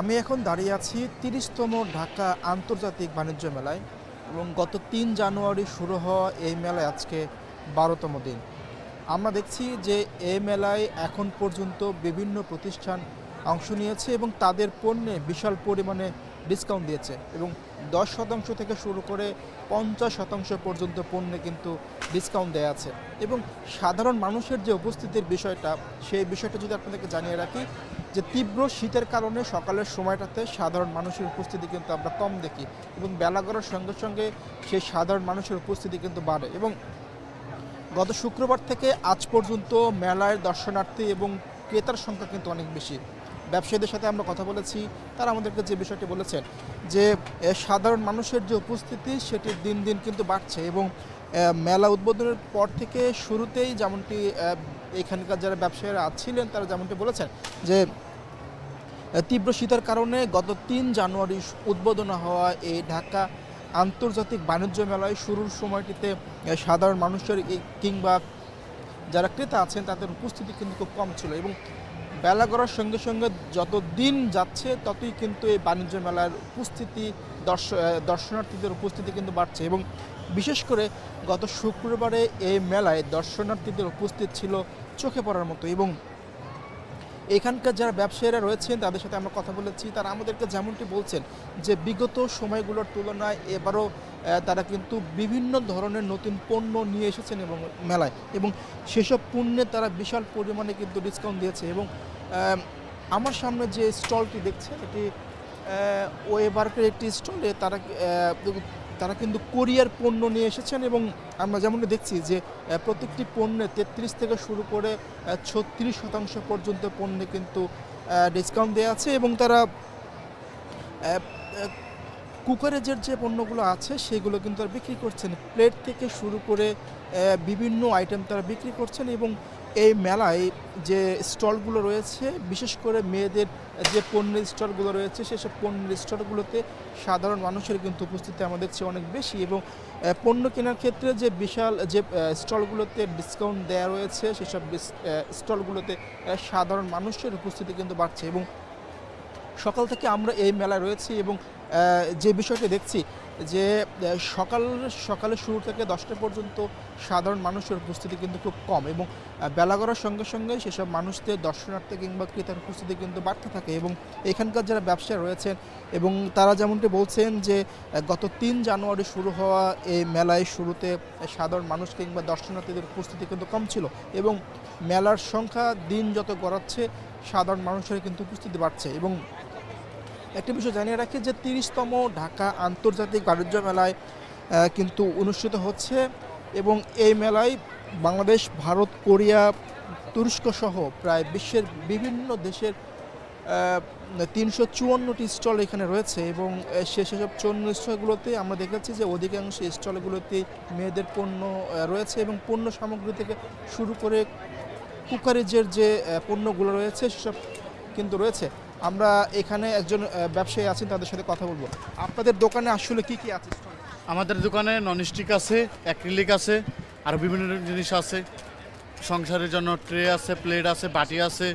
আমি এখন দাঁড়িয়ে আছি তিরিশতম ঢাকা আন্তর্জাতিক বাণিজ্য মেলায় এবং গত তিন জানুয়ারি শুরু হওয়া এই মেলায় আজকে বারোতম দিন। আমরা দেখছি যে এই মেলায় এখন পর্যন্ত বিভিন্ন প্রতিষ্ঠান অংশ নিয়েছে এবং তাদের পণ্যে বিশাল পরিমাণে ডিসকাউন্ট দিয়েছে এবং দশ শতাংশ থেকে শুরু করে পঞ্চাশ শতাংশ পর্যন্ত পণ্যে কিন্তু ডিসকাউন্ট দেওয়া আছে এবং সাধারণ মানুষের যে উপস্থিতির বিষয়টা, সেই বিষয়টা যদি আপনাদেরকে জানিয়ে রাখি যে তীব্র শীতের কারণে সকালের সময়টাতে সাধারণ মানুষের উপস্থিতি কিন্তু আমরা কম দেখি এবং বেলা গড়ার সঙ্গে সঙ্গে সেই সাধারণ মানুষের উপস্থিতি কিন্তু বাড়ে এবং গত শুক্রবার থেকে আজ পর্যন্ত মেলায় দর্শনার্থী এবং ক্রেতার সংখ্যা কিন্তু অনেক বেশি। ব্যবসায়ীদের সাথে আমরা কথা বলেছি, তারা আমাদেরকে যে বিষয়টি বলেছেন যে সাধারণ মানুষের যে উপস্থিতি সেটি দিন দিন কিন্তু বাড়ছে এবং মেলা উদ্বোধনের পর থেকে শুরুতেই যেমনটি এখানকার যারা ব্যবসায়ীরা ছিলেন তারা যেমনটি বলেছেন যে তীব্র শীতের কারণে গত তিন জানুয়ারি উদ্বোধন হওয়া এই ঢাকা আন্তর্জাতিক বাণিজ্য মেলায় শুরুর সময়টিতে সাধারণ মানুষের কিংবা যারা ক্রেতা আছেন তাদের উপস্থিতি কিন্তু খুব কম ছিল এবং বেলা করার সঙ্গে সঙ্গে যত দিন যাচ্ছে, ততই কিন্তু এই বাণিজ্য মেলার উপস্থিতি, দর্শ দর্শনার্থীদের উপস্থিতি কিন্তু বাড়ছে এবং বিশেষ করে গত শুক্রবারে এই মেলায় দর্শনার্থীদের উপস্থিত ছিল চোখে পড়ার মতো এবং এখানকার যারা ব্যবসায়ীরা রয়েছেন, তাদের সাথে আমরা কথা বলেছি। তারা আমাদেরকে যেমনটি বলছেন যে বিগত সময়গুলোর তুলনায় এবারও তারা কিন্তু বিভিন্ন ধরনের নতুন পণ্য নিয়ে এসেছেন এবং মেলায় এবং সেসব পণ্যে তারা বিশাল পরিমাণে কিন্তু ডিসকাউন্ট দিয়েছে এবং আমার সামনে যে স্টলটি দেখছেন, এটি ওয়েবার্কের একটি স্টলে তারা তারা কিন্তু কোরিয়ার পণ্য নিয়ে এসেছেন এবং আমরা যেমনটি দেখছি যে প্রত্যেকটি পণ্যে তেত্রিশ থেকে শুরু করে ছত্রিশ শতাংশ পর্যন্ত পণ্যে কিন্তু ডিসকাউন্ট দেওয়া আছে এবং তারা কুকারেজের যে পণ্যগুলো আছে, সেগুলো কিন্তু তারা বিক্রি করছেন। প্লেট থেকে শুরু করে বিভিন্ন আইটেম তারা বিক্রি করছেন এবং এই মেলায় যে স্টলগুলো রয়েছে, বিশেষ করে মেয়েদের যে পণ্যের স্টলগুলো রয়েছে, সেসব পণ্যের স্টলগুলোতে সাধারণ মানুষের কিন্তু উপস্থিতি আমাদের চেয়ে অনেক বেশি এবং পণ্য কেনার ক্ষেত্রে যে বিশাল যে স্টলগুলোতে ডিসকাউন্ট দেওয়া রয়েছে, সেসব স্টলগুলোতে সাধারণ মানুষের উপস্থিতি কিন্তু বাড়ছে এবং সকাল থেকে আমরা এই মেলায় রয়েছি এবং যে বিষয়টি দেখছি যে সকাল সকালে শুরু থেকে দশটা পর্যন্ত সাধারণ মানুষের উপস্থিতি কিন্তু খুব কম এবং বেলা করার সঙ্গে সঙ্গে সেসব মানুষদের দর্শনার্থী কিংবা ক্রেতার উপস্থিতি কিন্তু বাড়তে থাকে এবং এখানকার যারা ব্যবসায়ী রয়েছেন এবং তারা যেমনটি বলছেন যে গত তিন জানুয়ারি শুরু হওয়া এই মেলায় শুরুতে সাধারণ মানুষ কিংবা দর্শনার্থীদের উপস্থিতি কিন্তু কম ছিল এবং মেলার সংখ্যা দিন যত গড়াচ্ছে, সাধারণ মানুষের কিন্তু উপস্থিতি বাড়ছে এবং একটি বিষয় জানিয়ে রাখি যে তিরিশতম ঢাকা আন্তর্জাতিক বাণিজ্য মেলায় কিন্তু অনুষ্ঠিত হচ্ছে এবং এই মেলায় বাংলাদেশ, ভারত, কোরিয়া, তুরস্ক সহ প্রায় বিশ্বের বিভিন্ন দেশের তিনশো চুয়ান্নটি স্টল এখানে রয়েছে এবং সে সেসব চুয়ান্ন স্টলগুলোতে আমরা দেখেছি যে অধিকাংশ স্টলগুলোতে মেয়েদের পণ্য রয়েছে এবং পণ্য সামগ্রী থেকে শুরু করে কুকারেজের যে পণ্যগুলো রয়েছে সেসব কিন্তু রয়েছে। আমরা এখানে একজন ব্যবসায়ী আছেন তাদের সাথে কথা বলব। আপনাদের দোকানে আসলে কি কি আছে? আমাদের দোকানে ননস্টিক আছে অ্যাক্রিলিক আছে আর বিভিন্ন জিনিস আছে। সংসারের জন্য ট্রে আছে প্লেট আছে বাটি আছে।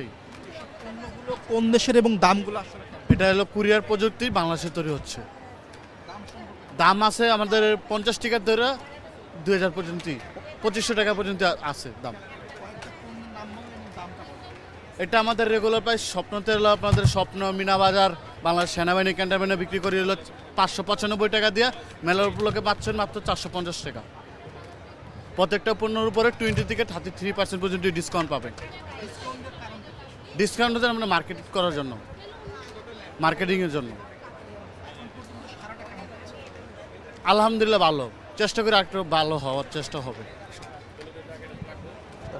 এই। কোন দেশের এবং দামগুলো আসলে এটা হলো কুরিয়ার প্রযুক্তি বাংলাদেশে তৈরি হচ্ছে। দাম আছে আমাদের পঞ্চাশ টাকার ধরে দুই হাজার পর্যন্ত পঁচিশশো টাকা পর্যন্ত আছে দাম কয়েকটা পণ্যের নাম বলুন এবং দামটা বলুন। এটা আমাদের রেগুলার প্রাইস স্বপ্নতে হলো আপনাদের স্বপ্ন মিনা বাজার বাংলাদেশ সেনাবাহিনী ক্যান্টনমেন্টে বিক্রি করি হলো পাঁচশো পঁচানব্বই টাকা দিয়ে, মেলার উপলক্ষে পাচ্ছেন মাত্র চারশো পঞ্চাশ টাকা। প্রত্যেকটা পণ্যের উপরে টোয়েন্টি থেকে থার্টি থ্রি পার্সেন্ট পর্যন্ত ডিসকাউন্ট পাবেন। ডিসকাউন্ট হচ্ছে আমরা মার্কেট করার জন্য মার্কেটিংয়ের জন্য। আলহামদুলিল্লাহ ভালো, চেষ্টা করে একটু ভালো হওয়ার চেষ্টা হবে।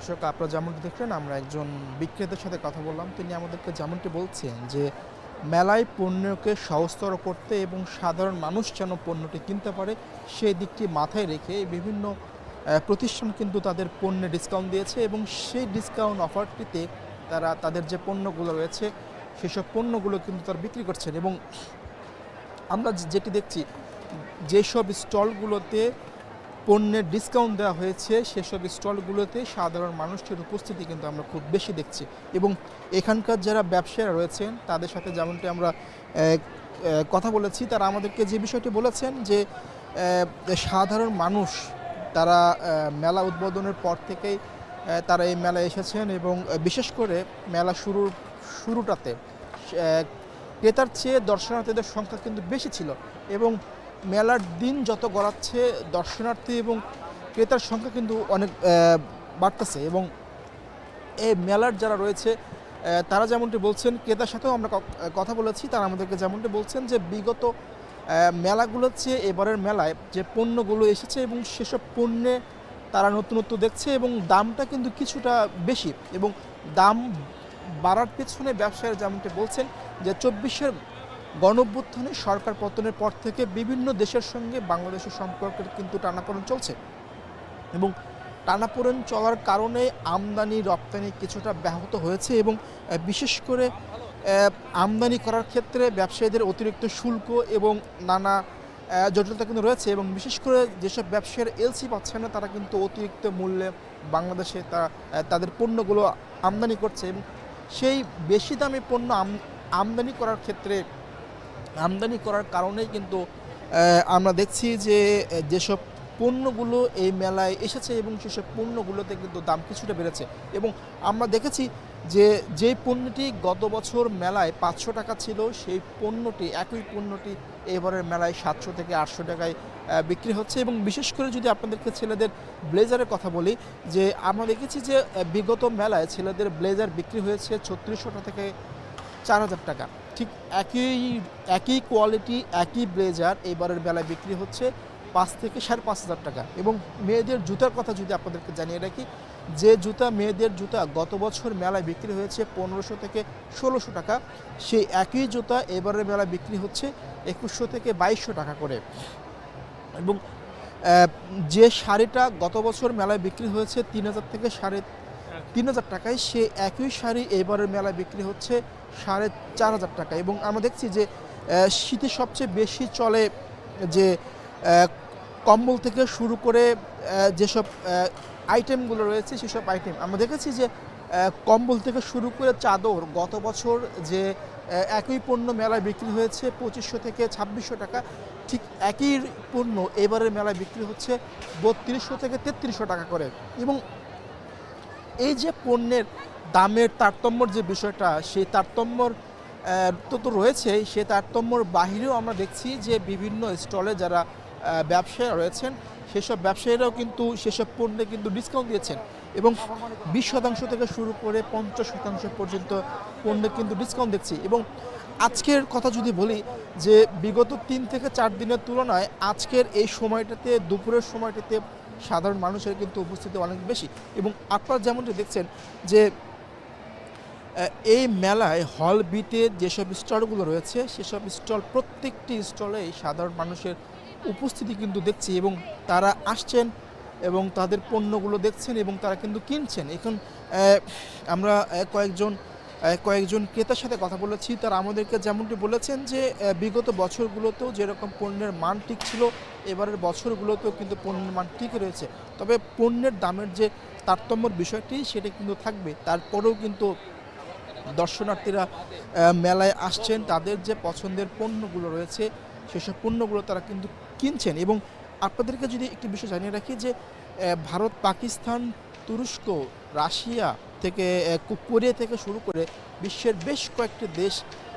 দর্শক, আপনারা যেমনটি দেখলেন, আমরা একজন বিক্রেতার সাথে কথা বললাম। তিনি আমাদেরকে যেমনটি বলছেন যে, মেলায় পণ্যকে সহজতর করতে এবং সাধারণ মানুষ যেন পণ্যটি কিনতে পারে, সেই দিকটি মাথায় রেখে বিভিন্ন প্রতিষ্ঠান কিন্তু তাদের পণ্যে ডিসকাউন্ট দিয়েছে এবং সেই ডিসকাউন্ট অফারটিতে তারা তাদের যে পণ্যগুলো রয়েছে, সেসব পণ্যগুলো কিন্তু তারা বিক্রি করছেন এবং আমরা যেটি দেখছি, যেসব স্টলগুলোতে পণ্যের ডিসকাউন্ট দেওয়া হয়েছে। সেসব স্টলগুলোতে সাধারণ মানুষটির উপস্থিতি কিন্তু আমরা খুব বেশি দেখছি। এবং এখানকার যারা ব্যবসায়ীরা রয়েছেন, তাদের সাথে যেমনটি আমরা কথা বলেছি, তারা আমাদেরকে যে বিষয়টি বলেছেন যে সাধারণ মানুষ, তারা মেলা উদ্বোধনের পর থেকেই তারা এই মেলায় এসেছেন এবং বিশেষ করে মেলা শুরুর, শুরুটাতে ক্রেতার চেয়ে দর্শনার্থীদের সংখ্যা কিন্তু বেশি ছিল। এবং মেলার দিন যত গড়াচ্ছে, দর্শনার্থী এবং ক্রেতার সংখ্যা কিন্তু অনেক বাড়তেছে এবং এই মেলার যারা রয়েছে তারা যেমনটি বলছেন, ক্রেতার সাথেও আমরা কথা বলেছি, তারা আমাদেরকে যেমনটি বলছেন যে বিগত মেলাগুলোর চেয়ে এবারের মেলায় যে পণ্যগুলো এসেছে এবং সেসব পণ্যে তারা নতুনত্ব দেখছে এবং দামটা কিন্তু কিছুটা বেশি এবং দাম বাড়ার পেছনে ব্যবসায়ীরা যেমনটি বলছেন যে চব্বিশের গণঅভ্যুত্থানে সরকার পতনের পর থেকে বিভিন্ন দেশের সঙ্গে বাংলাদেশের সম্পর্কের কিন্তু টানাপোড়েন চলছে এবং টানাপোড়েন চলার কারণে আমদানি, রপ্তানি কিছুটা ব্যাহত হয়েছে এবং বিশেষ করে আমদানি করার ক্ষেত্রে ব্যবসায়ীদের অতিরিক্ত শুল্ক এবং নানা জটিলতা কিন্তু রয়েছে এবং বিশেষ করে যেসব ব্যবসায়ীর এলসি পাচ্ছে না, তারা কিন্তু অতিরিক্ত মূল্যে বাংলাদেশে তা তাদের পণ্যগুলো আমদানি করছে এবং সেই বেশি দামি পণ্য আম- আমদানি করার ক্ষেত্রে আমদানি করার কারণেই কিন্তু আমরা দেখছি যে যেসব পণ্যগুলো এই মেলায় এসেছে এবং সেসব পণ্যগুলোতে কিন্তু দাম কিছুটা বেড়েছে। এবং আমরা দেখেছি যে যে পণ্যটি গত বছর মেলায় পাঁচশো টাকা ছিল, সেই পণ্যটি, একই পণ্যটি এবারের মেলায় সাতশো থেকে আটশো টাকায় বিক্রি হচ্ছে। এবং বিশেষ করে যদি আপনাদেরকে ছেলেদের ব্লেজারের কথা বলি, যে আমরা দেখেছি যে, বিগত মেলায় ছেলেদের ব্লেজার বিক্রি হয়েছে ছত্রিশশো থেকে চার হাজার টাকা। ঠিক একই একই কোয়ালিটি একই ব্লেজার এবারের বেলায় বিক্রি হচ্ছে পাঁচ থেকে সাড়ে পাঁচ হাজার টাকা। এবং মেয়েদের জুতার কথা যদি আপনাদেরকে জানিয়ে রাখি, যে জুতা, মেয়েদের জুতা গত বছর মেলায় বিক্রি হয়েছে পনেরোশো থেকে ষোলোশো টাকা, সেই একই জুতা এবারের মেলায় বিক্রি হচ্ছে একুশশো থেকে বাইশশো টাকা করে। এবং যে শাড়িটা গত বছর মেলায় বিক্রি হয়েছে তিন হাজার থেকে সাড়ে তিন হাজার টাকায় সে একই শাড়ি এবারের মেলায় বিক্রি হচ্ছে সাড়ে চার হাজার টাকা। এবং আমরা দেখছি যে শীতে সবচেয়ে বেশি চলে যে কম্বল থেকে শুরু করে যেসব আইটেমগুলো রয়েছে সেসব আইটেম আমরা দেখেছি যে কম্বল থেকে শুরু করে চাদর গত বছর যে একই পণ্য মেলায় বিক্রি হয়েছে পঁচিশশো থেকে ছাব্বিশশো টাকা, ঠিক একই পণ্য এবারের মেলায় বিক্রি হচ্ছে বত্রিশশো থেকে তেত্রিশশো টাকা করে। এবং এই যে পণ্যের দামের তারতম্যর যে বিষয়টা, সেই তারতম্যর তো তো রয়েছেই সেই তারতম্যর বাহিরেও আমরা দেখছি যে বিভিন্ন স্টলে যারা ব্যবসায়ী রয়েছেন, সেসব ব্যবসায়ীরাও কিন্তু সেসব পণ্যে কিন্তু ডিসকাউন্ট দিয়েছেন এবং বিশ শতাংশ থেকে শুরু করে পঞ্চাশ শতাংশ পর্যন্ত পণ্যে কিন্তু ডিসকাউন্ট দেখছি এবং আজকের কথা যদি বলি যে বিগত তিন থেকে চার দিনের তুলনায় আজকের এই সময়টাতে, দুপুরের সময়টাতে সাধারণ মানুষের কিন্তু উপস্থিতি অনেক বেশি। এবং আপনারা যেমনটি দেখছেন যে এই মেলায় হল বিতে যেসব স্টলগুলো রয়েছে, সেসব স্টল প্রত্যেকটি স্টলেই সাধারণ মানুষের উপস্থিতি কিন্তু দেখছি এবং তারা আসছেন এবং তাদের পণ্যগুলো দেখছেন এবং তারা কিন্তু কিনছেন। এখন আমরা কয়েকজন কয়েকজন ক্রেতার সাথে কথা বলেছি। তারা আমাদেরকে যেমনটি বলেছেন যে বিগত বছরগুলোতেও যেরকম পণ্যের মান ঠিক ছিল, এবারের বছরগুলোতেও কিন্তু পণ্যের মান ঠিক রয়েছে। তবে পণ্যের দামের যে তারতম্যর বিষয়টি, সেটা কিন্তু থাকবে। তারপরেও কিন্তু দর্শনার্থীরা মেলায় আসছেন। তাদের যে পছন্দের পণ্যগুলো রয়েছে, সেসব পণ্যগুলো তারা কিন্তু কিনছেন। এবং আপনাদেরকে যদি একটি বিষয় জানিয়ে রাখি যে ভারত, পাকিস্তান, তুরস্ক, রাশিয়া থেকে কোরিয়া থেকে শুরু করে বিশ্বের বেশ কয়েকটি দেশ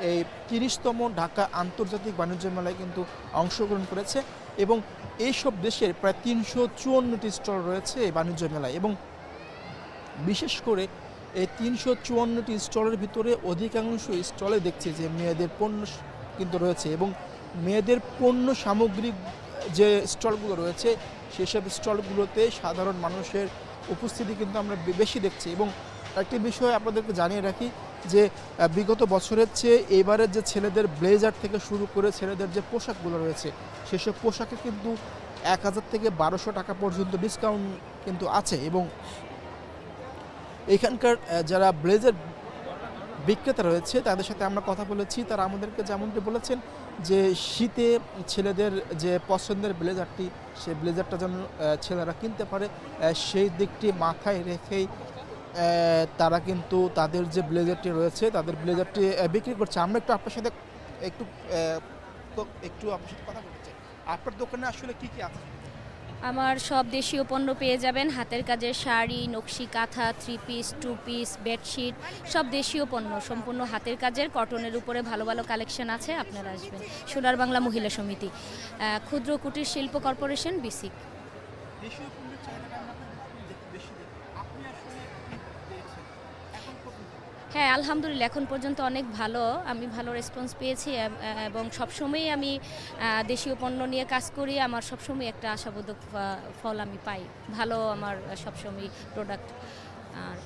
এই তিরিশতম ঢাকা আন্তর্জাতিক বাণিজ্য মেলায় কিন্তু অংশগ্রহণ করেছে এবং এইসব দেশের প্রায় তিনশো চুয়ান্নটি স্টল রয়েছে এই বাণিজ্য মেলায় এবং বিশেষ করে এই তিনশো চুয়ান্নটি স্টলের ভিতরে অধিকাংশ স্টলে দেখছি যে মেয়েদের পণ্য কিন্তু রয়েছে এবং মেয়েদের পণ্য সামগ্রিক যে স্টলগুলো রয়েছে, সেসব স্টলগুলোতে সাধারণ মানুষের উপস্থিতি কিন্তু আমরা বেশি দেখছি এবং একটি বিষয় আপনাদেরকে জানিয়ে রাখি যে বিগত বছরের চেয়ে এবারের যে ছেলেদের ব্লেজার থেকে শুরু করে ছেলেদের যে পোশাকগুলো রয়েছে, সেসব পোশাকে কিন্তু এক হাজার থেকে বারোশো টাকা পর্যন্ত ডিসকাউন্ট কিন্তু আছে এবং এখানকার যারা ব্লেজার বিক্রেতা রয়েছে, তাদের সাথে আমরা কথা বলেছি। তারা আমাদেরকে যেমনটি বলেছেন যে, শীতে ছেলেদের যে পছন্দের ব্লেজারটি সেই ব্লেজারটা যেন ছেলেরা কিনতে পারে সেই দিকটি মাথায় রেখেই তারা কিন্তু তাদের যে ব্লেজারটি রয়েছে তাদের ব্লেজারটি বিক্রি করছে। আমরা একটু আপনার সাথে একটু একটু আপনার সাথে কথা বলতে চাই। আপনার দোকানে আসলে কি কি আছে? আমার সব দেশীয় পণ্য পেয়ে যাবেন। হাতের কাজের sari nakshi kantha three piece two piece bedsheet সব দেশীয় পণ্য। সম্পূর্ণ হাতের কাজের কটনের উপরে ভালো ভালো কালেকশন আছে। আপনারা আসবেন। সোনার বাংলা মহিলা সমিতি। ক্ষুদ্র কুটির শিল্প কর্পোরেশন বিসিক। দেশীয় পণ্যের বেশি হ্যাঁ আলহামদুলিল্লাহ এখন পর্যন্ত অনেক ভালো। আমি ভালো রেসপন্স পেয়েছি এব- সবসময়ই আমি দেশীয় পণ্য নিয়ে কাজ করি। আমার সবসময় একটা আশাবোধক ফল আমি পাই। ভালো আমার সবসময় প্রোডাক্ট আর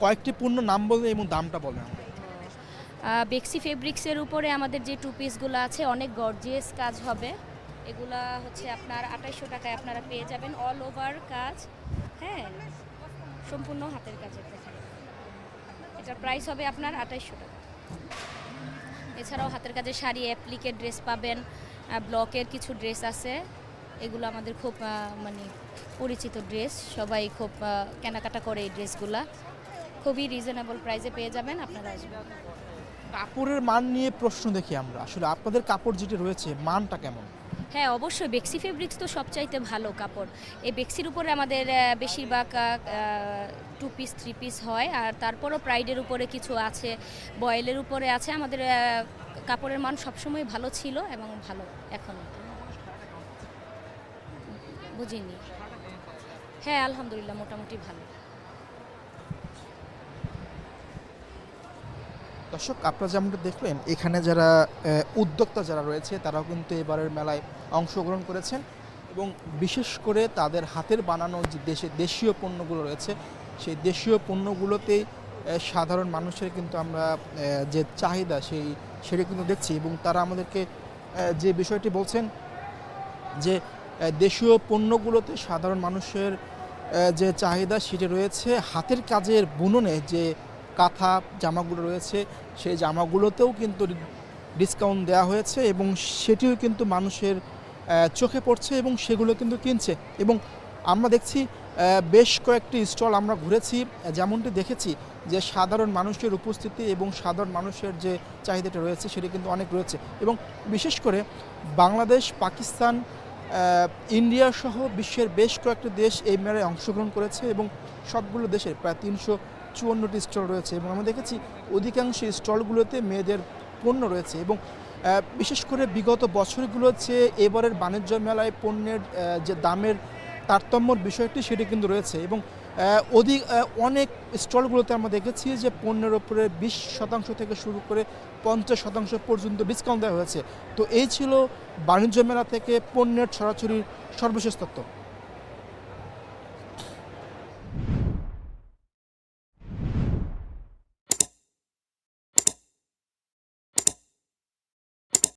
কয়েকটি পণ্য নাম বলবেন এবং দামটা। আহ, বেক্সি ফেব্রিক্সের উপরে আমাদের যে টু পিসগুলো আছে অনেক গর্জিয়াস কাজ হবে। এগুলা হচ্ছে আপনার আঠাইশশো টাকায় আপনারা পেয়ে যাবেন। অল ওভার কাজ হ্যাঁ সম্পূর্ণ হাতের কাজের দেখেন এটার প্রাইস হবে আপনার আঠাইশশো টাকা। এছাড়াও হাতের কাজের শাড়ি অ্যাপ্লিকের ড্রেস পাবেন ব্লকের কিছু ড্রেস আছে। এগুলো আমাদের খুব মানে পরিচিত ড্রেস সবাই খুব কেনাকাটা করে এই ড্রেসগুলা খুবই রিজনেবল প্রাইসে পেয়ে যাবেন, আপনারা আসবেন। কাপড়ের মান নিয়ে প্রশ্ন দেখি আমরা। আসলে আপনাদের কাপড় যেটি রয়েছে, মানটা কেমন? হ্যাঁ অবশ্যই। বেক্সি ফেব্রিক্স তো সবচাইতে ভালো কাপড়। এই বেক্সির উপরে আমাদের বেশিরভাগ টু পিস থ্রি পিস হয়। আর তারপরও প্রাইডের উপরে কিছু আছে, বয়েলের উপরে আছে। আমাদের কাপড়ের মান সবসময় ভালো ছিল এবং ভালো এখন। বুঝিনি। হ্যাঁ আলহামদুলিল্লাহ, মোটামুটি ভালো। দর্শক, আপনারা যেমনটা দেখলেন, এখানে যারা উদ্যোক্তা যারা রয়েছে, তারাও কিন্তু এবারের মেলায় অংশগ্রহণ করেছেন এবং বিশেষ করে তাদের হাতের বানানো যে দেশে, দেশীয় পণ্যগুলো রয়েছে, সেই দেশীয় পণ্যগুলোতেই সাধারণ মানুষের কিন্তু আমরা যে চাহিদা, সেই, সেটা কিন্তু দেখছি এবং তারা আমাদেরকে যে বিষয়টি বলছেন যে দেশীয় পণ্যগুলোতে সাধারণ মানুষের যে চাহিদা, সেটি রয়েছে হাতের কাজের বুননে যে কাঁথা জামাগুলো রয়েছে, সেই জামাগুলোতেও কিন্তু ডিসকাউন্ট দেওয়া হয়েছে এবং সেটিও কিন্তু মানুষের চোখে পড়ছে এবং সেগুলো কিন্তু কিনছে। এবং আমরা দেখছি বেশ কয়েকটি স্টল আমরা ঘুরেছি, যেমনটি দেখেছি যে সাধারণ মানুষের উপস্থিতি এবং সাধারণ মানুষের যে চাহিদাটা রয়েছে সেটি কিন্তু অনেক রয়েছে। এবং বিশেষ করে বাংলাদেশ, পাকিস্তান ইন্ডিয়া সহ বিশ্বের বেশ কয়েকটি দেশ এই মেলায় অংশগ্রহণ করেছে এবং সবগুলো দেশের প্রায় তিনশো চুয়ান্নটি স্টল রয়েছে এবং আমরা দেখেছি অধিকাংশ স্টলগুলোতে মেয়েদের পণ্য রয়েছে এবং বিশেষ করে বিগত বছরগুলোর চেয়ে এবারের বাণিজ্য মেলায় পণ্যের যে দামের তারতম্যর বিষয়টি সেটি কিন্তু রয়েছে এবং অধিক অনেক স্টলগুলোতে আমরা দেখেছি যে পণ্যের ওপরে বিশ শতাংশ থেকে শুরু করে পঞ্চাশ শতাংশ পর্যন্ত ডিসকাউন্ট দেওয়া হয়েছে। তো এই ছিল বাণিজ্য মেলা থেকে পণ্যের ছড়াছড়ির সর্বশেষ তথ্য।